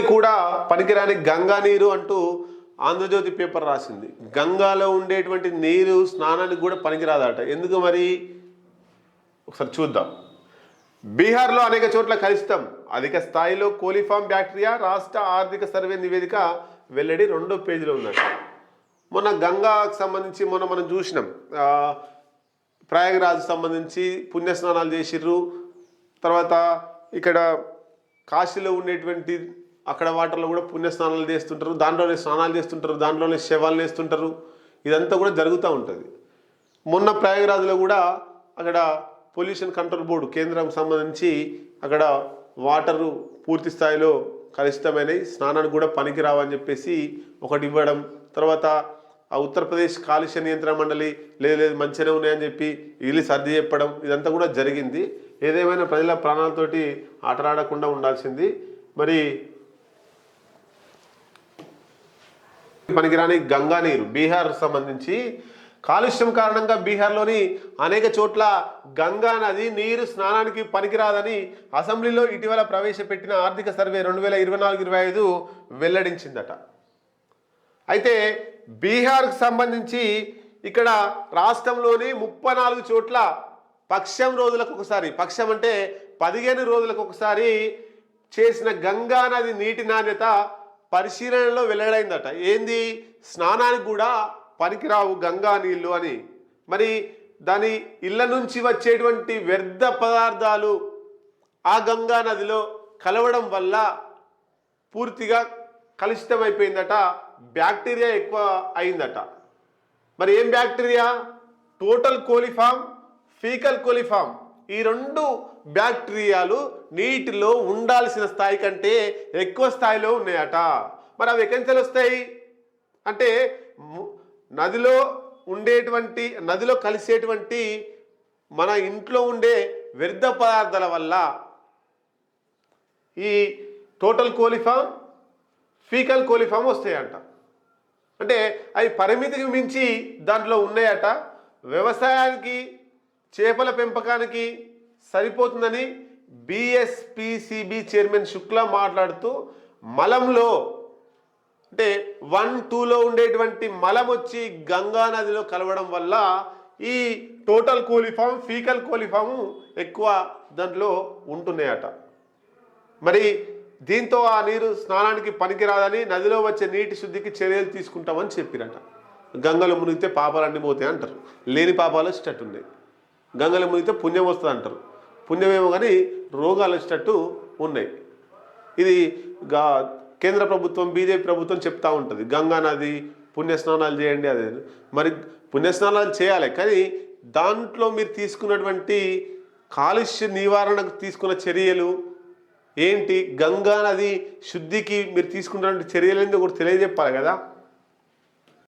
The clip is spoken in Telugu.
ఇప్పటికి కూడా పనికిరాని గంగా నీరు అంటూ ఆంధ్రజ్యోతి పేపర్ రాసింది. గంగాలో ఉండేటువంటి నీరు స్నానానికి కూడా పనికిరాదట. ఎందుకు మరి? ఒకసారి చూద్దాం. బీహార్లో అనేక చోట్ల కలుస్తాం అధిక స్థాయిలో కోలిఫామ్ బ్యాక్టీరియా రాష్ట్ర ఆర్థిక సర్వే నివేదిక వెల్లడి రెండో పేజీలో ఉందట. మొన్న గంగాకు సంబంధించి మొన్న మనం చూసినాం. ఆ, ప్రయాగరాజ్ సంబంధించి పుణ్యస్నానాలు చేసిర్రు. తర్వాత ఇక్కడ కాశీలో ఉండేటువంటి అక్కడ వాటర్లో కూడా పుణ్యస్నానాలు చేస్తుంటారు దాంట్లోనే స్నానాలు చేస్తుంటారు దాంట్లోనే శవాలు వేస్తుంటారు ఇదంతా కూడా జరుగుతూ ఉంటుంది. మొన్న ప్రయాగరాజ్లో కూడా అక్కడ పొల్యూషన్ కంట్రోల్ బోర్డు కేంద్రం సంబంధించి అక్కడ వాటరు పూర్తి స్థాయిలో కలుషితమైనవి స్నానానికి కూడా పనికిరావని చెప్పేసి ఒకటి ఇవ్వడం తర్వాత ఆ ఉత్తరప్రదేశ్ కాలుష్య నియంత్రణ మండలి లేదు లేదు మంచిగానే ఉన్నాయని చెప్పి వీళ్ళు సర్ది చెప్పడం ఇదంతా కూడా జరిగింది. ఏదేమైనా ప్రజల ప్రాణాలతోటి ఆటలాడకుండా ఉండాల్సింది. మరి పనికిరాని గంగా నీరు. బీహార్ సంబంధించి కాలుష్యం కారణంగా బీహార్లోని అనేక చోట్ల గంగా నది నీరు స్నానానికి పనికిరాదని అసెంబ్లీలో ఇటీవల ప్రవేశపెట్టిన ఆర్థిక సర్వే రెండు వేల ఇరవై నాలుగు ఇరవై ఐదు వెల్లడించిందట. అయితే బీహార్కు సంబంధించి ఇక్కడ రాష్ట్రంలోని ముప్పై నాలుగు చోట్ల పక్షం రోజులకు ఒకసారి పక్షం అంటే పదిహేను రోజులకు ఒకసారి చేసిన గంగా నది నీటి నాణ్యత పరిశీలనలో వెల్లడైందట. ఏంది? స్నానానికి కూడా పనికిరావు గంగా నీళ్ళు అని. మరి దాని ఇళ్ళ నుంచి వచ్చేటువంటి వ్యర్థ పదార్థాలు ఆ గంగా నదిలో కలవడం వల్ల పూర్తిగా కలుషితమైపోయిందట. బ్యాక్టీరియా ఎక్కువ అయిందట. మరి ఏం bacteria? Total coliform faecal coliform. ఈ రెండు బ్యాక్టీరియాలు నీటిలో ఉండాల్సిన స్థాయి కంటే ఎక్కువ స్థాయిలో ఉన్నాయట. మరి అవి ఎక్కడి వస్తాయి? అంటే నదిలో ఉండేటువంటి నదిలో కలిసేటువంటి మన ఇంట్లో ఉండే వ్యర్థ పదార్థాల వల్ల ఈ టోటల్ కోలిఫామ్ ఫీకల్ కోలిఫామ్ వస్తాయంట. అంటే అవి పరిమితికి మించి దాంట్లో ఉన్నాయట. వ్యవసాయానికి చేపల పెంపకానికి సరిపోతుందని బిఎస్పిసిబి చైర్మన్ శుక్లా మాట్లాడుతూ మలంలో అంటే వన్ టూలో ఉండేటువంటి మలం వచ్చి గంగా నదిలో కలవడం వల్ల ఈ టోటల్ కోలిఫామ్ ఫీకల్ కోలిఫాము ఎక్కువ దాంట్లో ఉంటున్నాయట. మరి దీంతో ఆ నీరు స్నానానికి పనికిరాదని నదిలో వచ్చే నీటి శుద్ధికి చర్యలు తీసుకుంటామని చెప్పిరట. గంగలో మునిగితే పాపాలన్నీ పోతాయి అంటారు లేని పాపాలు వచ్చేటట్టు ఉన్నాయి. గంగలో మునిగితే పుణ్యం వస్తుంది అంటారు పుణ్యమేమో కానీ రోగాలు వచ్చేటట్టు ఉన్నాయి. ఇది గా కేంద్ర ప్రభుత్వం బీజేపీ ప్రభుత్వం చెప్తా ఉంటుంది. గంగా నది పుణ్యస్నానాలు చేయండి అదే. మరి పుణ్యస్నానాలు చేయాలి కానీ దాంట్లో మీరు తీసుకున్నటువంటి కాలుష్య నివారణకు తీసుకున్న చర్యలు ఏంటి? గంగా నది శుద్ధికి మీరు తీసుకున్నటువంటి చర్యలు ఏంటో కూడా తెలియజెప్పాలి కదా.